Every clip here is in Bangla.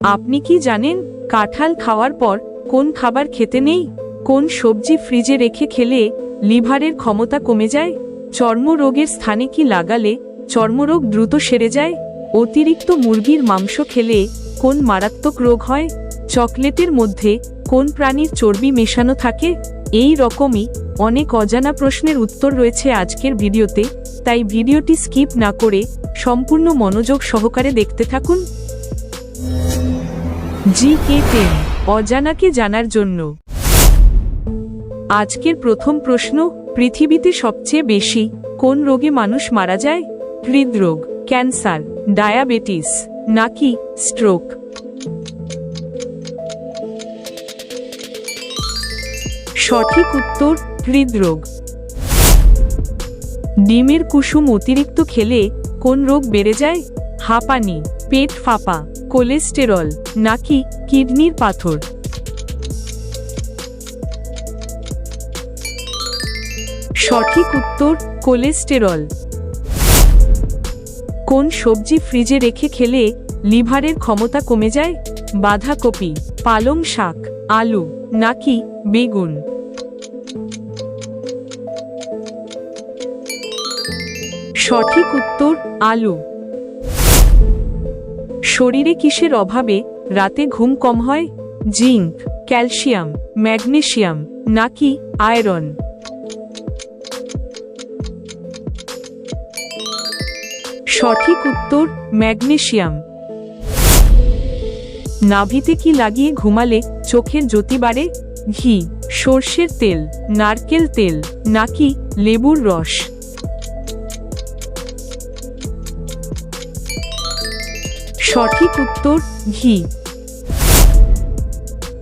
আপনি কি জানেন কাঁঠাল খাওয়ার পর কোন খাবার খেতে নেই? কোন সবজি ফ্রিজে রেখে খেলে লিভারের ক্ষমতা কমে যায়? চর্মরোগের স্থানে কি লাগালে চর্মরোগ দ্রুত সেরে যায়? অতিরিক্ত মুরগির মাংস খেলে কোন মারাত্মক রোগ হয়? চকলেটের মধ্যে কোন প্রাণীর চর্বি মেশানো থাকে? এই রকমই অনেক অজানা প্রশ্নের উত্তর রয়েছে আজকের ভিডিওতে, তাই ভিডিওটি স্কিপ না করে সম্পূর্ণ মনোযোগ সহকারে দেখতে থাকুন। জি কে টেন, অজানাকে জানার জন্য। আজকের প্রথম প্রশ্ন, পৃথিবীতে সবচেয়ে বেশি কোন রোগে মানুষ মারা যায়? হৃদরোগ, ক্যান্সার, ডায়াবেটিস, নাকি স্ট্রোক? সঠিক উত্তর, হৃদরোগ। ডিমের কুসুম অতিরিক্ত খেলে কোন রোগ বেড়ে যায়? হাঁপানি, পেট ফাঁপা। কোলেস্টেরল, নাকি কিডনির পাথর? সঠিক উত্তর, কোলেস্টেরল। কোন সবজি ফ্রিজে রেখে খেলে লিভারের ক্ষমতা কমে যায়? বাঁধাকপি, পালং শাক, আলু, নাকি বেগুন? সঠিক উত্তর, আলু। শরীরে কিসের অভাবে রাতে ঘুম কম হয়? জিঙ্ক, ক্যালসিয়াম, ম্যাগনেসিয়াম, নাকি আয়রন? সঠিক উত্তর ম্যাগনেশিয়াম নাভিতে কি লাগিয়ে ঘুমালে চোখের জ্যোতি বাড়ে? ঘি, সর্ষের তেল, নারকেল তেল, নাকি লেবুর রস? সঠিক উত্তর, ঘি।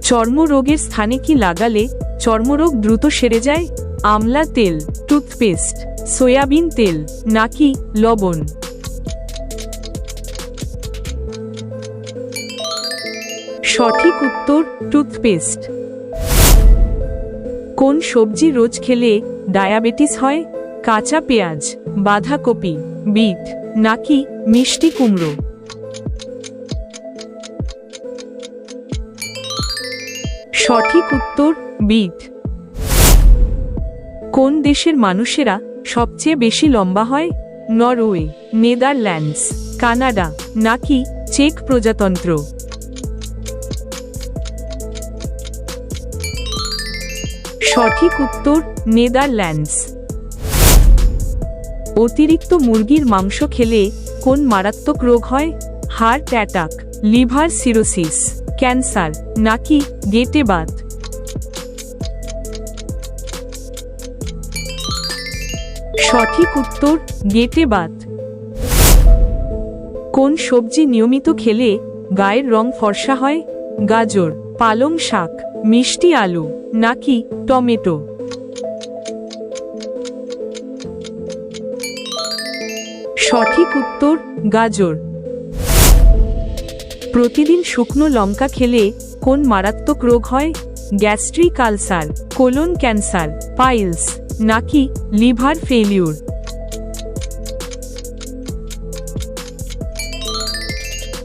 চর্মরোগের স্থানে কি লাগালে চর্মরোগ দ্রুত সেরে যায়? আমলা তেল, টুথপেস্ট, সয়াবিন তেল, নাকি লবণ? সঠিক উত্তর, টুথপেস্ট। কোন সবজি রোজ খেলে ডায়াবেটিস হয়? কাঁচা পেঁয়াজ, বাঁধাকপি, বিট, নাকি মিষ্টি কুমড়ো? সঠিক উত্তর বিট কোন দেশের মানুষেরা সবচেয়ে বেশি লম্বা হয়? নরওয়ে, নেদারল্যান্ডস, কানাডা, নাকি চেক প্রজাতন্ত্র? সঠিক উত্তর, নেদারল্যান্ডস। অতিরিক্ত মুরগির মাংস খেলে কোন মারাত্মক রোগ হয়? Heart attack, liver cirrhosis. Cancer, নাকি গেটে বাত সঠিক উত্তর, গেটে বাত কোন সবজি নিয়মিত খেলে গায়ের রং ফর্সা হয়? গাজর, পালং শাক, মিষ্টি আলু, নাকি টমেটো? সঠিক উত্তর, গাজর। প্রতিদিন শুকনো লঙ্কা খেলে কোন মারাত্মক রোগ হয়? Gastric ulcer colon cancer, piles, নাকি লিভার ফেলিউর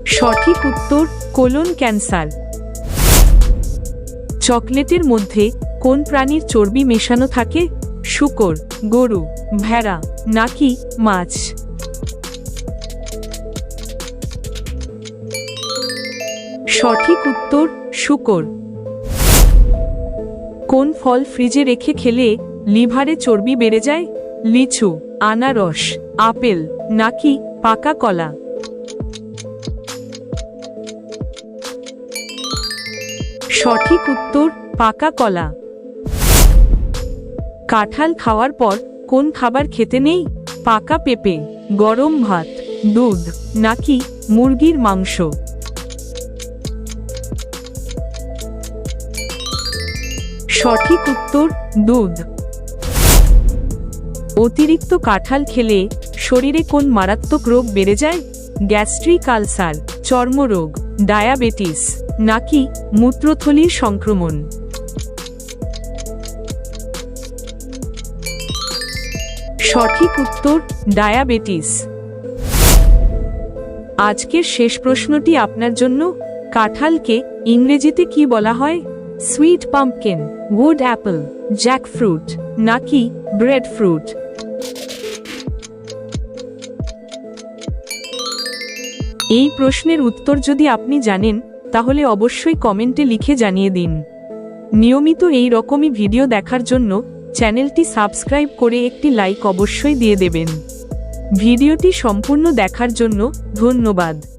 সঠিক উত্তর, কোলন ক্যান্সার। চকলেটের মধ্যে কোন প্রাণীর চর্বি মেশানো থাকে? শুকর, গরু, ভেড়া, নাকি মাছ? সঠিক উত্তর শুকর। কোন ফল ফ্রিজে রেখে খেলে লিভারে চর্বি বেড়ে যায়? লিচু, আনারস, আপেল, নাকি পাকা কলা? সঠিক উত্তর, পাকা কলা। কাঁঠাল খাওয়ার পর কোন খাবার খেতে নেই? পাকা পেঁপে, গরম ভাত, দুধ, নাকি মুরগির মাংস? সঠিক উত্তর দুধ। অতিরিক্ত কাঁঠাল খেলে শরীরে কোন মারাত্মক রোগ বেড়ে যায়? গ্যাস্ট্রিক আলসার, চর্মরোগ, ডায়াবেটিস, নাকি মূত্রথলির সংক্রমণ? সঠিক উত্তর, ডায়াবেটিস। আজকের শেষ প্রশ্নটি আপনার জন্য। কাঁঠালকে ইংরেজিতে কি বলা হয়? Sweet pumpkin wood apple jackfruit নাকি ফ্রুট এই প্রশ্নের উত্তর যদি আপনি জানেন, তাহলে অবশ্যই কমেন্টে লিখে জানিয়ে দিন। নিয়মিত এই রকমই ভিডিও দেখার জন্য চ্যানেলটি সাবস্ক্রাইব করে একটি লাইক অবশ্যই দিয়ে দেবেন। ভিডিওটি সম্পূর্ণ দেখার জন্য ধন্যবাদ।